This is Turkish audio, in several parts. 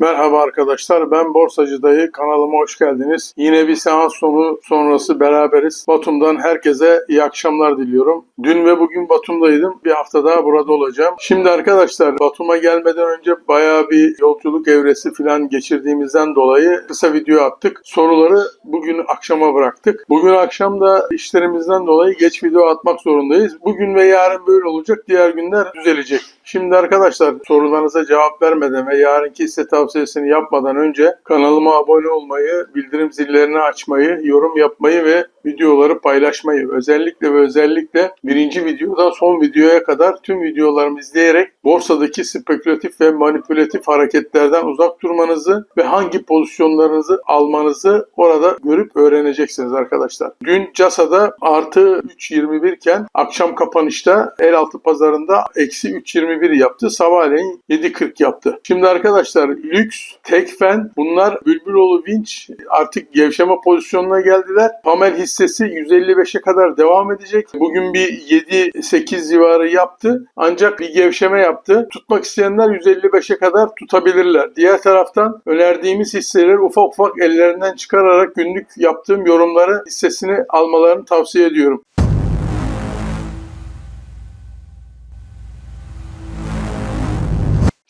Merhaba arkadaşlar ben Borsacı Dayı kanalıma hoş geldiniz. Yine bir seans sonu sonrası beraberiz. Batum'dan herkese iyi akşamlar diliyorum. Dün ve bugün Batum'daydım. Bir hafta daha burada olacağım. Şimdi arkadaşlar Batum'a gelmeden önce bayağı bir yolculuk evresi falan geçirdiğimizden dolayı kısa video attık. Soruları bugün akşama bıraktık. Bugün akşam da işlerimizden dolayı geç video atmak zorundayız. Bugün ve yarın böyle olacak. Diğer günler düzelecek. Şimdi arkadaşlar sorularınıza cevap vermeden ve yarınki hisse tavsiyesini yapmadan önce kanalıma abone olmayı, bildirim zillerini açmayı, yorum yapmayı ve videoları paylaşmayı özellikle ve özellikle birinci videodan son videoya kadar tüm videolarımı izleyerek borsadaki spekülatif ve manipülatif hareketlerden uzak durmanızı ve hangi pozisyonlarınızı almanızı orada görüp öğreneceksiniz arkadaşlar. Dün CASA'da artı 3.21 iken akşam kapanışta el altı pazarında eksi 3.21 yaptı. Sabahleyin 7.40 yaptı. Şimdi arkadaşlar lüks, tekfen bunlar Bülbüloğlu Vinç artık gevşeme pozisyonuna geldiler. Pamel hissesi 155'e kadar devam edecek. Bugün bir 7-8 civarı yaptı. Ancak bir gevşeme yaptı. Tutmak isteyenler 155'e kadar tutabilirler. Diğer taraftan önerdiğimiz hisseleri ufak ufak ellerinden çıkararak günlük yaptığım yorumları hissesini almalarını tavsiye ediyorum.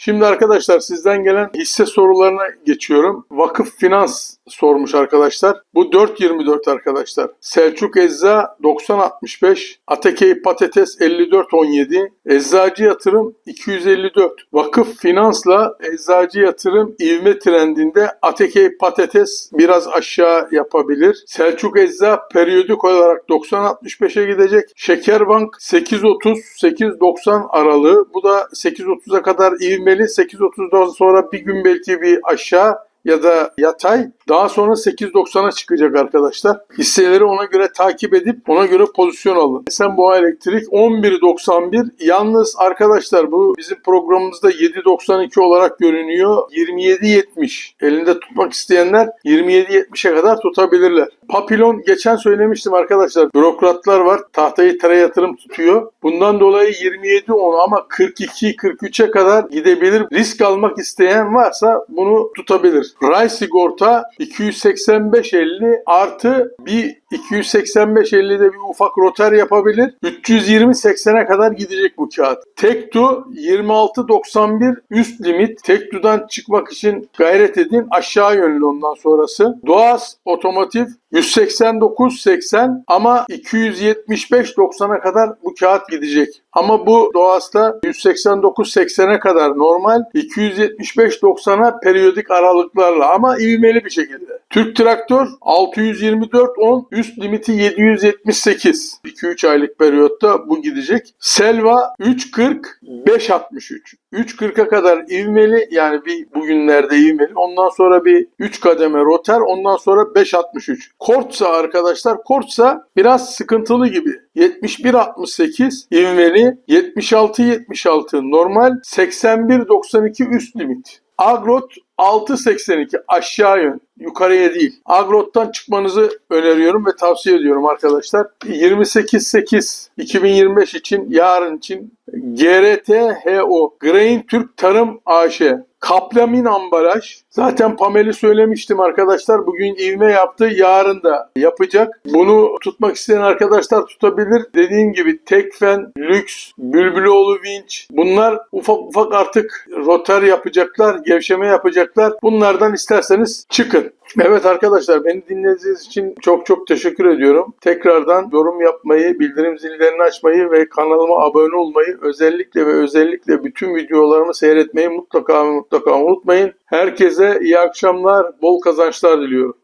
Şimdi arkadaşlar sizden gelen hisse sorularına geçiyorum. Vakıf Finans sormuş arkadaşlar. Bu 4.24 arkadaşlar. Selçuk Ecza 90.65, Atakey Patates 54.17, Eczacı Yatırım 254. Vakıf Finans'la Eczacı Yatırım ivme trendinde Atakey Patates biraz aşağı yapabilir. Selçuk Ecza periyodik olarak 90.65'e gidecek. Şekerbank 8.30-8.90 aralığı. Bu da 8.30'a kadar ivmeli. 8.30'dan sonra bir gün belki bir aşağı ya da yatay daha sonra 8.90'a çıkacak arkadaşlar. Hisseleri ona göre takip edip ona göre pozisyon alın. Esenboğa Elektrik 11.91 yalnız arkadaşlar bu bizim programımızda 7.92 olarak görünüyor. 27.70 elinde tutmak isteyenler 27.70'e kadar tutabilirler. Papilon geçen söylemiştim arkadaşlar. Bürokratlar var. Tahtayı tere yatırım tutuyor. Bundan dolayı 27.10 ama 42-43'e kadar gidebilir. Risk almak isteyen varsa bunu tutabilir. Ray sigorta 285.50 artı bir 285.50'de bir ufak roter yapabilir. 320.80'e kadar gidecek bu kağıt. Tektu 26.91 üst limit. Tektu'dan çıkmak için gayret edin. Aşağı yönlü ondan sonrası. Doğas otomotiv 189.80 ama 275.90'a kadar bu kağıt gidecek. Ama bu Doğas'ta 189.80'e kadar normal, 275.90'a periyodik aralıklarla ama ivmeli bir şekilde. Türk Traktör 624.10 üst limiti 778. 2-3 aylık periyotta bu gidecek. Selva 3.40 5.63. 3.40'a kadar ivmeli yani bir bugünlerde ivmeli. Ondan sonra bir 3 kademe roter. Ondan sonra 5.63. Kortsa arkadaşlar Kortsa biraz sıkıntılı gibi. 71.68 ivmeli. 76.76 normal. 81.92 üst limit. Agrot 6.82 aşağı yön yukarıya değil. Agrot'tan çıkmanızı öneriyorum ve tavsiye ediyorum arkadaşlar. 28.8 2025 için yarın için GRTHO Grain Türk Tarım AŞ Kaplamin ambalaj. Zaten Pamel'i söylemiştim arkadaşlar. Bugün ivme yaptı. Yarın da yapacak. Bunu tutmak isteyen arkadaşlar tutabilir. Dediğim gibi Tekfen, Lüks, Bülbüloğlu Vinç. Bunlar ufak ufak artık rotar yapacaklar. Gevşeme yapacaklar. Bunlardan isterseniz çıkın. Evet arkadaşlar beni dinlediğiniz için çok çok teşekkür ediyorum. Tekrardan yorum yapmayı, bildirim zillerini açmayı ve kanalıma abone olmayı özellikle ve özellikle bütün videolarımı seyretmeyi mutlaka mutlaka unutmayın. Herkese iyi akşamlar, bol kazançlar diliyorum.